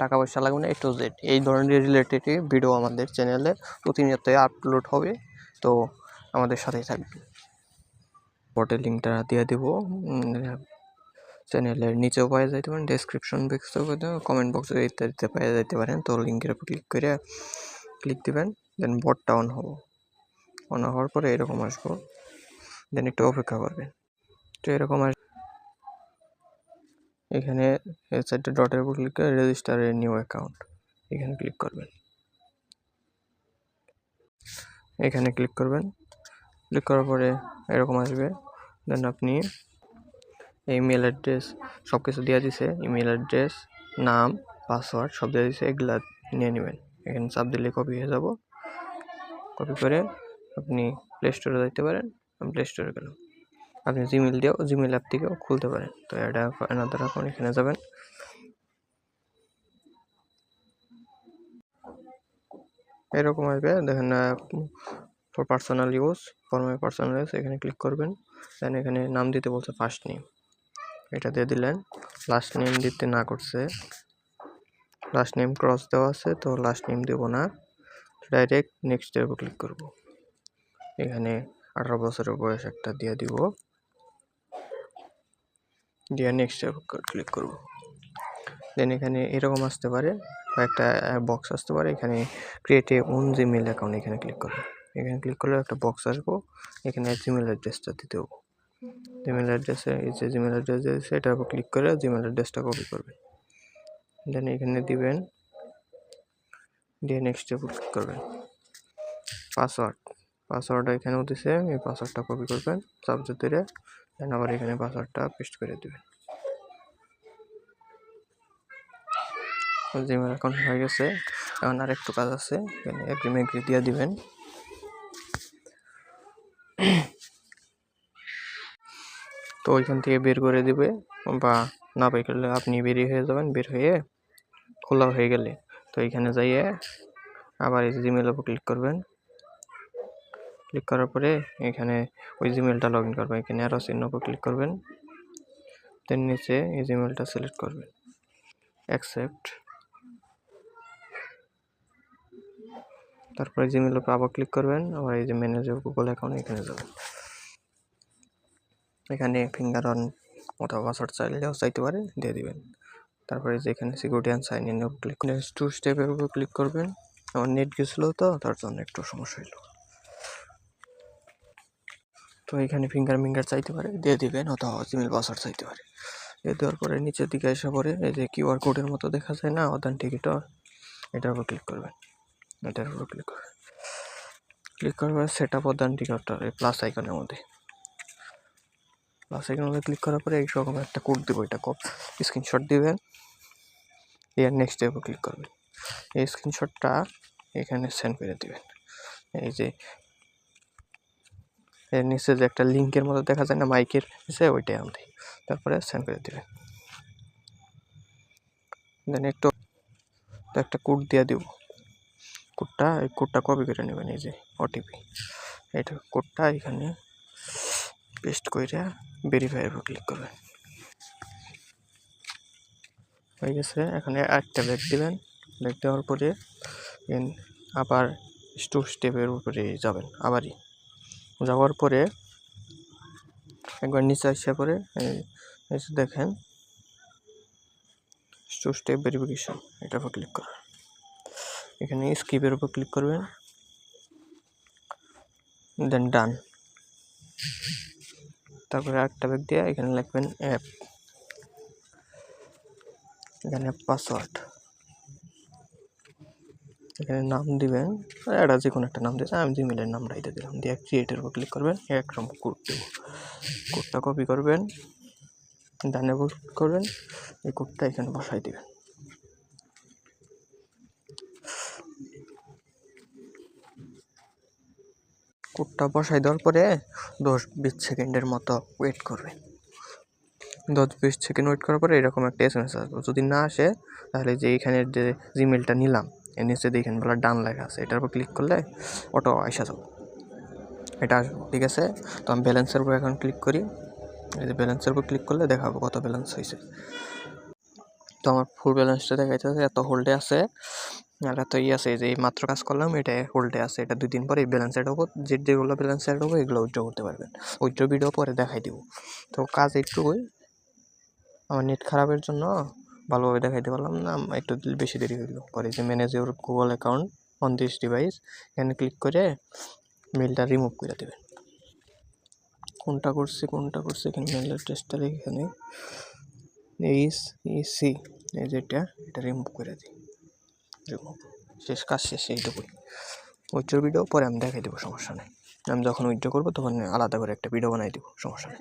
টাকা পয়সা লাগবে না এ টু জেড এই ধরনের রিলেটেড ভিডিও আমাদের চ্যানেলে প্রতিনিয়ত আপলোড হবে, তো আমাদের সাথেই থাকবে বটের লিঙ্কটা দিয়ে দিব চ্যানেলের নিচেও পাওয়া যাইতে পারেন ডেসক্রিপশন বক্সেও কমেন্ট বক্সে ইত্যাদিতে পাওয়া যাইতে পারেন তো লিঙ্কের উপর ক্লিক করে ক্লিক দিবেন দেন বটটা অন হব। অন হওয়ার পরে এরকম আসব দেন একটু অপেক্ষা করবেন। তো এরকম আস এখানে সাইডে ডটের উপর ক্লিক করে রেজিস্টার এ নিউ অ্যাকাউন্ট এখানে ক্লিক করবেন। এখানে ক্লিক করবেন। ক্লিক করার পরে এরকম আসবে। দেন আপনি ইমেল অ্যাড্রেস সব কিছু দেওয়া দিছে। ইমেল অ্যাড্রেস নাম পাসওয়ার্ড সব দেওয়া দিছে। এগুলা নিয়ে নেবেন। এখানে চাপ দিলে কপি হয়ে যাব। কপি করে আপনি প্লে স্টোরে যাইতে পারেন। আমি প্লে স্টোরে গেলাম। আপনি জিমেল দিয়েও জিমেল অ্যাপ থেকেও খুলতে পারেন। তো এটা অ্যানাদার অ্যাকাউন্ট এখানে যাবেন। এরকম আসবে। দেখেন for personal use for my personal use এখানে ক্লিক করবেন। দেন এখানে নাম দিতে বলছে ফার্স্ট নেম এটা দিয়ে দিলেন। লাস্ট নেম দিতে না করছে। লাস্ট নেম ক্রস দেওয়া আছে, তো লাস্ট নেম দেবো না। ডাইরেক্ট নেক্সটের উপর ক্লিক করব। এখানে আঠারো বছরের বয়স একটা দিয়ে দিব। দিয়ে নেক্সটের উপর ক্লিক করব। দেন এখানে এরকম আসতে পারে বা একটা বক্স আসতে পারে। এখানে create a own Gmail account এখানে ক্লিক করব। এখানে ক্লিক করলে একটা বক্স আসব, এখানে জিমেল অ্যাড্রেসটা দিতে হবে। জিমেল অ্যাড্রেসে এই যে জিমেল অ্যাড্রেস দিয়েছে উপর ক্লিক করে জিমেল অ্যাড্রেসটা কপি করবেন দেন এখানে দিবেন, দিয়ে নেক্সট উপর ক্লিক করবেন। পাসওয়ার্ড পাসওয়ার্ড এখানেও দিছে, এই পাসওয়ার্ডটা কপি করবেন। সাবজেক্ট দেন আবার এখানে পাসওয়ার্ডটা পেস্ট করে দেবেন। জিমেল অ্যাকাউন্ট হয়ে গেছে। এখন আর একটু কাজ আছে, এখানে দিয়ে দিবেন। তো ওইখান থেকে বের করে দিবে, বা না বের করলে আপনি বেরিয়ে হয়ে যাবেন, বের হয়ে খোলা হয়ে গেলে। তো এখানে যাইয়ে আবার এই জিমেল উপর ক্লিক করবেন। ক্লিক করার পরে এখানে ওই জিমেলটা লগ ইন করবেন। এখানে আরও চিহ্ন ক্লিক করবেন। দেন নিচে এই জিমেলটা সিলেক্ট করবেন। অ্যাকসেপ্ট তারপরে জিমেল উপর আবার ক্লিক করবেন। আবার এই যে ম্যানেজার গুগল অ্যাকাউন্ট এখানে যাবেন। এখানে ফিঙ্গার অন অথবা পাসওয়ার্ড চাইলেও চাইতে পারে, দিয়ে দিবেন। তারপরে যে এখানে security and sign in click two স্টেপের উপর ক্লিক করবেন। আমার নেট গেছিল তো, তার জন্য একটু সমস্যা হলো তো এখানে ফিঙ্গার মিঙ্গার চাইতে পারে। দিয়ে দিবেন অথবা জিমেল পাসওয়ার্ড চাইতে পারে। দিয়ে দেওয়ার পরে নিচের দিকে এসে পরে এই যে কিউআর কোডের মতো দেখা যায় না? অথেন্টিকেট এটার উপর ক্লিক করবেন। এটার উপর ক্লিক করবেন। ক্লিক করবেন সেট আপ অথেন্টিকেটর এই প্লাস আইকনের মধ্যে। প্লাস আইকনের মধ্যে ক্লিক করার পরে এই রকম একটা কোড দেবো, এটা কপ স্ক্রিনশট দিবেন। এর নেক্সট উপর ক্লিক করবেন। এই স্ক্রিনশটটা এখানে সেন্ড করে দেবেন। এই যে এর নিচে যে একটা লিঙ্কের মতো দেখা যায় না, মাইকের নিচে ওইটাই আনতে। তারপরে সেন্ড করে দিবেন দেন একটু একটা কোড দিয়ে দিব। কোডটা, এই কোডটা কপি করে নেবেন, এই যে ওটিপি এটা কোডটা এখানে পেস্ট করে ভেরিফাইয়ের উপর ক্লিক করবেন। হয়ে গেছে, এখানে একটা ব্যাগ দিবেন। ব্যাগ দেওয়ার পরে আবার টু স্টেপের উপরে যাবেন, আবারই। যাওয়ার পরে একবার নিচে আসা পরে এসে দেখেন টু স্টেপ ভেরিফিকেশন এটার উপর ক্লিক করবেন এখানে স্কিপের উপর ক্লিক করবেন দেন ডান তারপরে একটা ব্যাগ দিয়ে এখানে লিখবেন অ্যাপ এখানে পাসওয়ার্ড এখানে নাম দিবেন। এটা যে কোনো একটা নাম দিয়েছে আমি জিমেলের নামটা দিয়ে দিলাম। দিয়ে ক্রিয়েটের উপর ক্লিক করবেন একরকম কোড কোডটা কপি করবেন ডানে করবেন, এই কোডটা এখানে বসাই দেবেন। কোডটা বসাই দেওয়ার পরে দশ বিশ সেকেন্ডের মতো ওয়েট করবেন। দশ বিশ সেকেন্ড ওয়েট করার পরে এরকম একটা এস এম এস আসবে। যদি না আসে, তাহলে যে এখানের যে জিমেলটা নিলাম এর নিচে দেখেন বলে ডান লেখা আছে। এটার উপর ক্লিক করলে অটো আসা যাবে। এটা ঠিক আছে? তো আমি ব্যালেন্সের উপর এখন ক্লিক করি। এই যে ব্যালেন্সের উপর ক্লিক করলে দেখাবো কত ব্যালেন্স হয়েছে তো আমার ফুল ব্যালেন্সটা দেখাইতেছে, এত হোল্ডে আছে, আর এত ই আছে যে এই মাত্র কাজ করলাম, এটা হোল্ডে আছে। এটা দুই দিন পরে এই ব্যালেন্স অ্যাড হব যে যেগুলো ব্যালেন্স অ্যাড হব এগুলো উইথড্র করতে পারবেন। উইথড্র ভিডিও পরে দেখাই দিব। তো কাজ একটুকুই আমার নেট খারাপের জন্য ভালোভাবে দেখাইতে পারলাম না একটু বেশি দেরি হইল। পরে যে manage your Google account on this device এখানে ক্লিক করে মেলটা রিমুভ করে দেবেন। কোনটা করছি কোনটা করছি, এখানে মেল অ্যাড্রেসটা এখানে এইচ ইসি এই যেটা এটা রিমুভ করে দিই। রিমুভ শেষ কাজ শেষ এইটুকুই। উইথড্র ভিডিও পরে আমি দেখাই দেবো, সমস্যা নেই। আমি যখন উইথড্র করব, তখন আলাদা করে একটা ভিডিও বানাই দেবো, সমস্যা নেই।